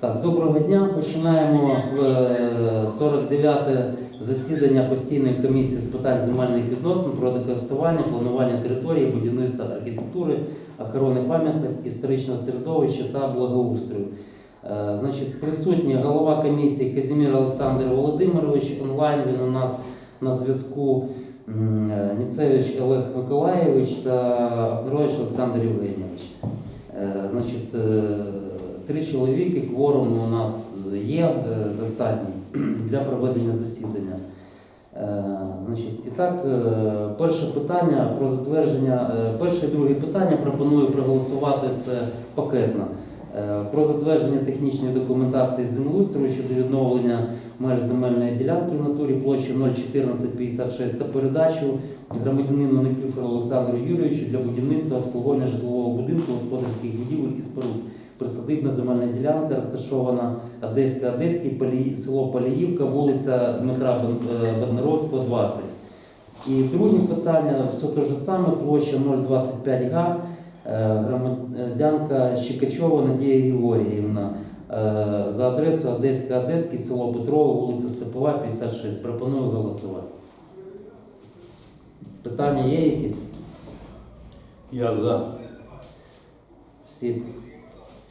Так, доброго дня. Починаємо е, 49 засідання постійної комісії з питань земельних відносин, природокористування, планування території, будівництва архітектури, охорони пам'яток, історичного середовища та благоустрою. Е, Значить, присутній голова комісії Казімір Олександр Володимирович. Онлайн він у нас на зв'язку е, Ніцевич Олег Миколаєвич та Ахмирович Олександр Євгенійович. Е, Значить, е, три чоловіки, кворум у нас є е, достатній для проведення засідання. Е, Значить, і так, е, перше питання про затвердження, перше і друге питання пропоную проголосувати це пакетно. Про затвердження технічної документації землеустрою щодо відновлення меж земельної ділянки в натурі площі 01456 та передачу громадянину Никифору Олександру Юрійовичу для будівництва обслуговування житлового будинку, господарських будівель і споруд. Присадибна земельна ділянка розташована Одеська, Одеський, Полі... село Поліївка, вулиця Дмитра Бен- е, 20. І друге питання, все те ж саме, площа 025 га, е, громадянка Щекачова Надія Георгіївна. е, За адресою Одеська, Одеський, село Петрово, вулиця Степова, 56. Пропоную голосувати. Питання є якісь? Я за. Всі,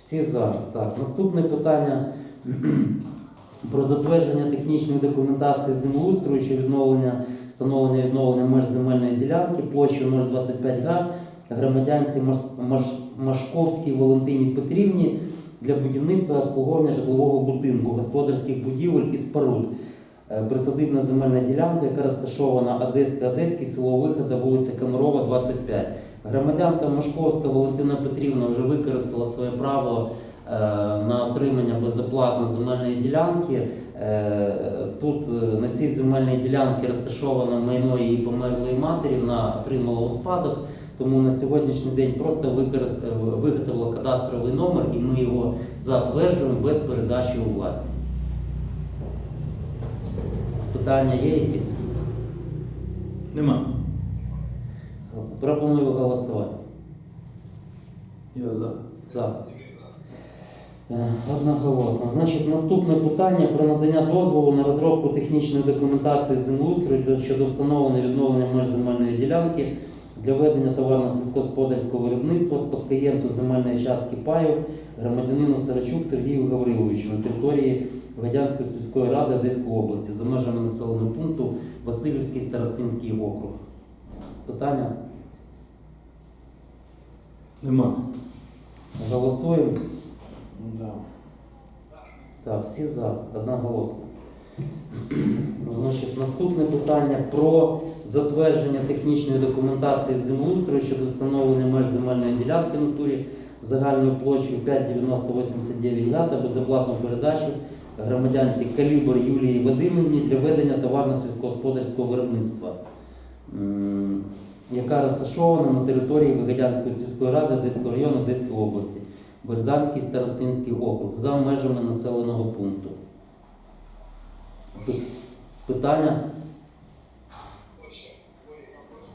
всі за. Так, наступне питання про затвердження технічної документації землеустрою щодо відновлення, встановлення відновлення меж земельної ділянки площею 025 га громадянці Маш- Маш- Машковській Валентині Петрівні для будівництва обслуговування житлового будинку, господарських будівель і споруд. Е, Присадибна земельна ділянка, яка розташована Одеська, Одеський, село Вихода, вулиця Комарова, 25. Громадянка Машковська Валентина Петрівна вже використала своє право е, на отримання безоплатно земельної ділянки. Е, Тут е, на цій земельній ділянці розташовано майно її померлої матері, вона отримала у спадок. Тому на сьогоднішній день просто виготовила кадастровий номер і ми його затверджуємо без передачі у власність. Питання є якісь? Нема. Пропоную голосувати. Я за. За. Е, Одноголосно. Значить, наступне питання про надання дозволу на розробку технічної документації землеустрою щодо встановлення відновлення меж земельної ділянки для ведення товарно-сільськогосподарського виробництва спадкоємцю земельної частки паю громадянину Сарачук Сергію Гавриловичу на території Гадянської сільської ради Одеської області за межами населеного пункту Васильівський старостинський округ. Питання? Нема. Голосуємо. Да. Так, всі за, одноголосно. Значить, наступне питання про затвердження технічної документації землеустрою щодо встановлення меж земельної ділянки в натурі загальною площею 59089 га та безоплатну передачу громадянці Калібр Юлії Вадимівні для ведення товарно-сільськогосподарського виробництва, яка розташована на території Вигадянської сільської ради Одеського району Одеської області. Берзанський старостинський округ за межами населеного пункту. Питання?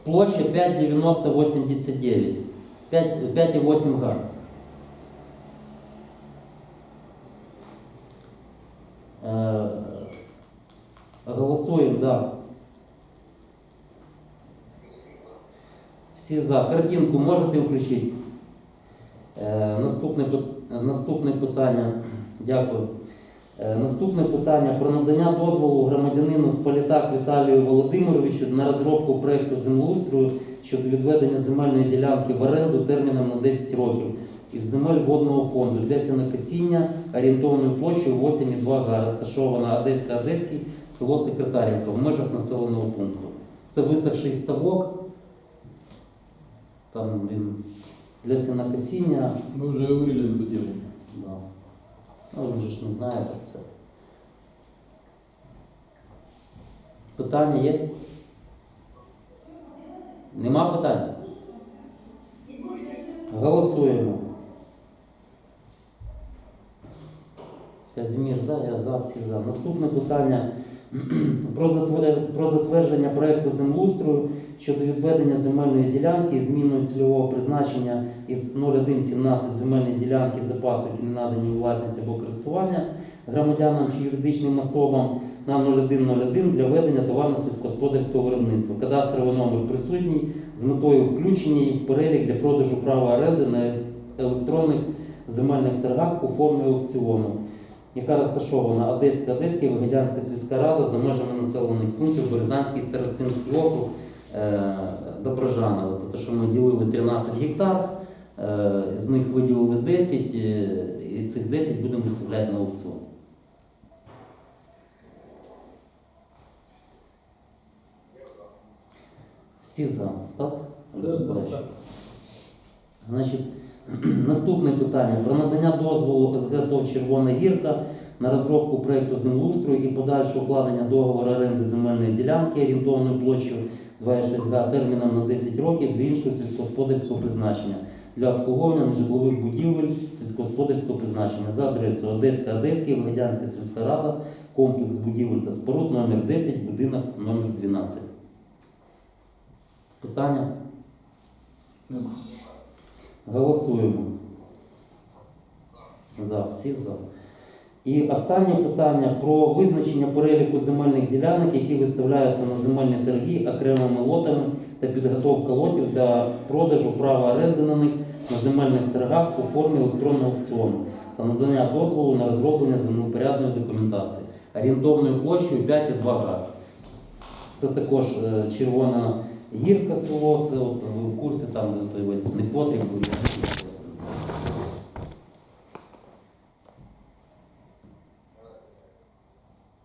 Площа 59089. 5 5,8 га. Е, Голосуємо. Да. Всі за. Картинку можете включити? Е, Наступне, наступне питання. Дякую. Е, Наступне питання про надання дозволу громадянину з Політак Віталію Володимировичу на розробку проєкту землеустрою щодо відведення земельної ділянки в оренду терміном на 10 років із земель водного фонду для сінокосіння орієнтовною площею 8,2 га, розташована Одеська Одеський, село Секретарівка в межах населеного пункту. Це висохший ставок. Там він для сінокосіння. Мы уже говорили эту тему. Да. Ну, він же ж не знає про це. Питання є? Нема питань? Голосуємо. Казімір за, я за, всі за. Наступне питання Про затвер- про затвердження проекту землеустрою щодо відведення земельної ділянки і зміною цільового призначення із 0117 земельної ділянки запасу, які надані власність або користування громадянам чи юридичним особам на 0101 для ведення товарно-сільськогосподарського виробництва. Кадастровий номер присутній з метою включення їх в перелік для продажу права оренди на електронних земельних торгах у формі аукціону, яка розташована Одеська, Одеська і Вигадянська сільська рада за межами населених пунктів Березанський старостинський округ е, Доброжаново. Це те, що ми ділили 13 гектар, е, з них виділили 10, е, і цих 10 будемо виставляти на аукціон. Всі за, так? Да, да, да. Значить, наступне питання про надання дозволу СГ ТОВ Червона гірка на розробку проєкту землеустрою і подальше укладення договору оренди земельної ділянки орієнтовною площею 2,6 га терміном на 10 років для іншого сільськогосподарського призначення для обслуговування нежитлових будівель сільськогосподарського призначення за адресою Одеська, Одеський, Вигадянська сільська рада, комплекс будівель та споруд номер 10, будинок номер 12. Питання? Нема. Голосуємо. За, всі за. І останнє питання про визначення переліку земельних ділянок, які виставляються на земельні торги окремими лотами та підготовка лотів для продажу права оренди на них на земельних торгах у формі електронного аукціону та надання дозволу на розроблення землепорядної документації орієнтовною площею 5,2 га. Це також е, червона гірка село, це от ви в курсі там де той весь непотріб. був, я не знаю.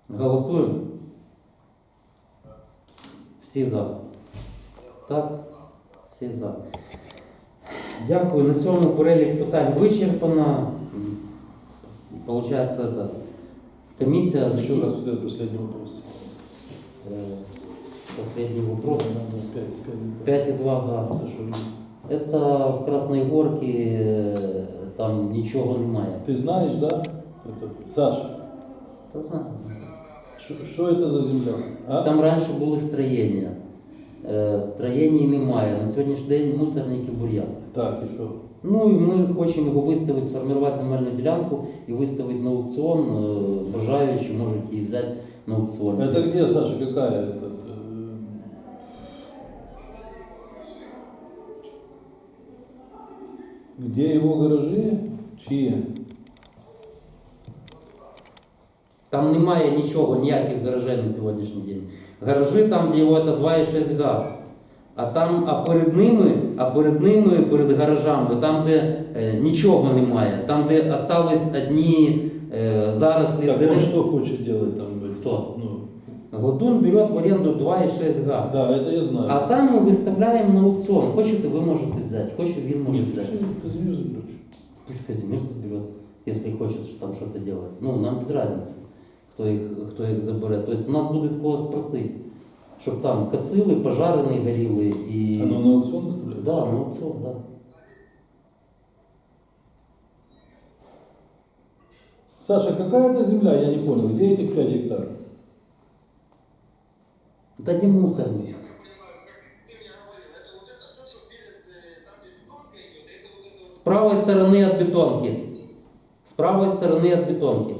Голосуємо. Всі за. Так? Всі за. Дякую. На цьому перелік питань вичерпано. М, Получається, это, комісія Еще раз последний вопрос Э, Последний вопрос. Надо пять, пять. 5,2 га. Это что, Это в Красной Горке, е, там нічого немає. Ты знаешь, да? Это, Саша, Та знаю. что это за земля? А? Там раніше були строєння. Е, Строєнь немає. На сьогоднішній день мусорники бур'ян. Так, и что? Ну і ми хочемо його виставити, сформувати земельну ділянку і виставити на аукціон. Е, Бажаючі можуть її взяти на аукціон. Это где, Саша, какая это? Где его гаражи? Чьи? Там немає нічого, ніяких гаражей на сьогоднішній день. Гаражі там, де його це 2,6 газ. А там, а перед ними, а перед ними, перед гаражами, там, де е, нічого немає, там, де остались одні е, зарослі Так он дерев. что хочет делать там? блядь? Кто? Ну, Гладун берет в оренду 2,6 газ. да, это я знаю. А там ми виставляємо на аукціон. Хочете, ви можете взяти, хоче він може Нет, взяти. пусть Казимир заберет. Пусть Казимир заберет, если хочет что там что-то делать. Ну, нам без разницы, хто їх, хто їх забере. Тобто у нас буде з кого спросити, щоб там косили, пожарені горіли і. Оно на аукцион выставляется? Да, на аукціон, да. Саша, какая это земля? Я не понял. Где этих 5 гектаров? Тоді мусорник. С правой стороны от бетонки. С правой стороны от бетонки.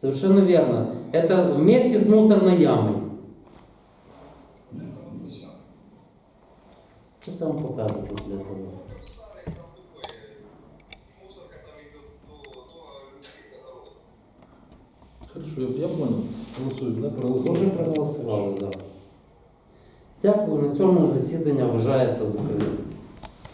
Совершенно верно. Это вместе с мусорной ямой. Я вам покажу после этого. Хорошо, я, понял. Голосуем, да? Вже Проголосуем. проголосували, так. Да. Дякую. На цьому засідання вважається закритим.